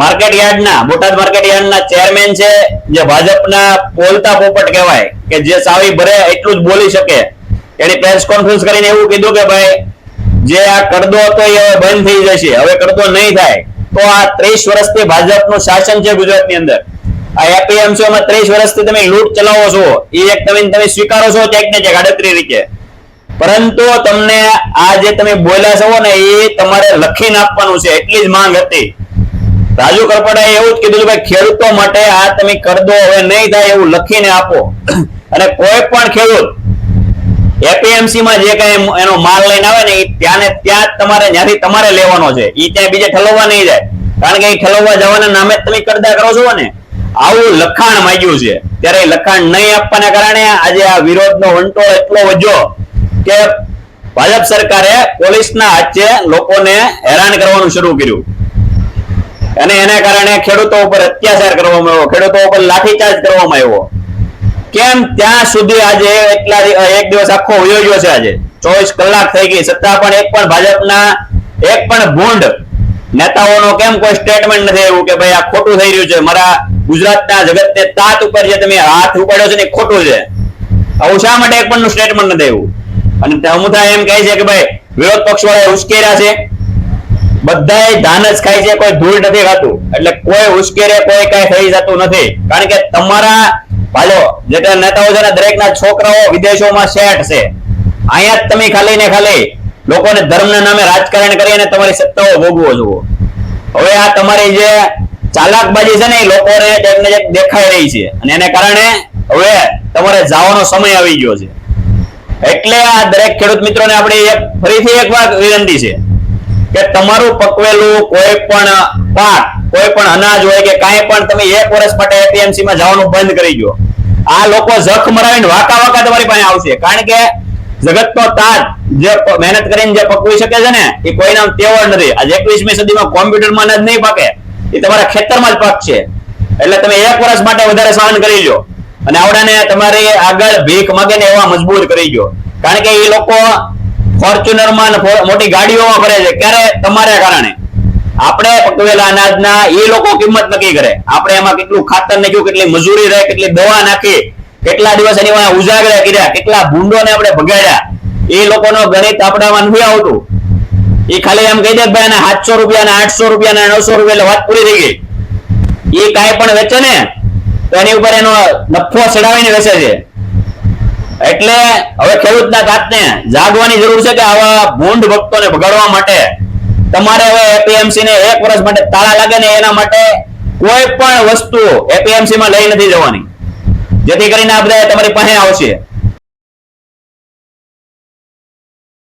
Market યાર્ડના, Botad market chairman છે, જે ભાજપના બોલતા પોપટ કહેવાય, કે જે સાવી ભરે એટલું જ બોલી શકે. એની પ્રેસ કોન્ફરન્સ કરીને એવું કીધું કે ભાઈ, જે આ કરદો હતો એ હવે બંધ થઈ જશે, હવે કરદો નહીં થાય. તો આ ત્રીસ વર્ષથી ભાજપનું શાસન છે ગુજરાતની અંદર. આ એપીએમસીઓમાં ત્રીસ વર્ષથી તમે લૂંટ ચલાવો છો. એ એક તમે તમે સ્વીકારો છો ક્યાંક ને ક્યાંક આડત્રી રીતે. પરંતુ તમને આ જે તમે બોલ્યા છો ને એ તમારે લખીને આપવાનું છે, એટલી જ માંગ હતી. રાજુ કરપડાએ એવું જ કીધું ભાઈ, ખેડૂતો માટે આ તમે કરદો હવે નહીં થાય એવું લખીને આપો. અને કોઈ પણ ખેડૂત એપીએમસી માં જે કઈ એનો માલ લઈને આવે ને એ ત્યાં ને ત્યાં તમારે જ્યાંથી તમારે લેવાનો છે. એ ત્યાં બીજે ઠલવવા નહીં જાય. કારણ કે એ ઠલવવા જવાના નામે તમે કરદા કરો છો ને. આવું લખાણ માંગ્યું છે. ત્યારે લખાણ નહીં આપવાના કારણે આજે આ વિરોધનો વંટોળ એટલો વધ્યો કે ભાજપ સરકારે પોલીસના હાથે લોકોને હેરાન કરવાનું શરૂ કર્યું. અને એના કારણે ખેડૂતો ઉપર અત્યાચાર કરવામાં આવ્યો. ખેડૂતો ઉપર લાઠીચાર્જ કરવામાં આવ્યો. કેમ? ત્યાં સુધી આજે એટલા એક દિવસ આખો વયો છે આજે. ચોવીસ કલાક થઈ ગઈ. સત્તા પણ એક પણ ભાજપના એક પણ ભૂંડ. નેતાઓનો કેમ કોઈ સ્ટેટમેન્ટ નથી આવ્યું કે ભાઈ આ ખોટું થઈ રહ્યું છે? મારા ગુજરાતના જગતને તાત ઉપર જે તમે હાથ ઉપાડ્યો છે ને ખોટું છે. આવું શા માટે એક પણ સ્ટેટમેન્ટ નથી આવ્યું? અને અમુથા એમ કહે છે કે ભાઈ વિરોધ પક્ષ વાળા ઉશ્કેર્યા છે. બધાય ધાન જ ખાય છે, કોઈ ધૂળ નથી ખાતું. એટલે કોઈ ઉશ્કેરે, કોઈ કઈ થઈ જતું નથી. કારણ કે તમારા ભાલો જે નેતાઓ છે દરેકના છોકરાઓ વિદેશોમાં સેટ છે. અહીંયા જ તમે ખાલી ને ખાલી લોકોને ધર્મના નામે રાજકારણ કરી અને તમારી સત્તાઓ ભોગવો જુઓ હવે આ તમારી જે ચાલાકબાજી છે ને, એ લોકોને ક્યાંક જે દેખાઈ રહી છે. અને એને કારણે હવે તમારે જવાનો સમય આવી ગયો છે. એટલે આ દરેક ખેડૂત મિત્રોને આપણે ફરીથી એક વાર વિનંતી છે. કે તમારું પકવેલું કોઈ પણ પાક, કોઈ પણ અનાજ હોય કે કાંઈ પણ તમે એક વર્ષ માટે એપીએમસી માં જવાનું બંધ કરી દો આ લોકો જખ મરાવીને વાકા વાકા તમારી પાસે આવશે. કારણ કે જગતનો તાજ જે મહેનત કરીને જે પકવી શકે છે ને, એ કોઈના તેવડ નથી. આજે એકવીસમી સદીમાં કોમ્પ્યુટરમાં જ નહીં પાકે. એ તમારા ખેતરમાં જ પાકશે. એટલે તમે એક વર્ષ માટે વધારે સહન કરી લો અને આવડાને તમારી આગળ ભીખ માગે ને એવા મજબૂર કરી દો કારણ કે એ લોકો ફોર્ચ્યુનરમાં ને ફો- મોટી ગાડીઓમાં ફરે છે. ક્યારે? તમારા કારણે. આપણે પકવેલા અનાજના એ લોકો કિંમત નક્કી કરે. આપણે એમાં કેટલું ખાતર નાખ્યું, કેટલી મજૂરી રહે, કેટલી દવા નાખી, કેટલા દિવસ એની ઉજાગરા કર્યા, કેટલા ભૂંડોને આપણે ભગાડ્યા. એ લોકોનો ગણિત આપણામાં નથી આવતું. એ ખાલી એમ કહી દે ભાઈ આને સાતસો રૂપિયા ને આઠસો રૂપિયા ને નવસો રૂપિયા એટલે વાત પૂરી થઈ ગઈ. એ કાંઈ પણ વેચે ને, તો એની ઉપર એનો નફો ચડાવીને વેચે છે. એટલે હવે ખેડૂતના જાતને જાગવાની જરૂર છે કે આવા ભૂંડ ભક્તોને ભગાડવા માટે તમારે હવે એપીએમસી ને એક વર્ષ માટે તાળા લાગે ને એના માટે કોઈ પણ વસ્તુ એપીએમસી માં લઈ નથી જવાની. જેથી કરીને આ બધા તમારી પાસે આવશે.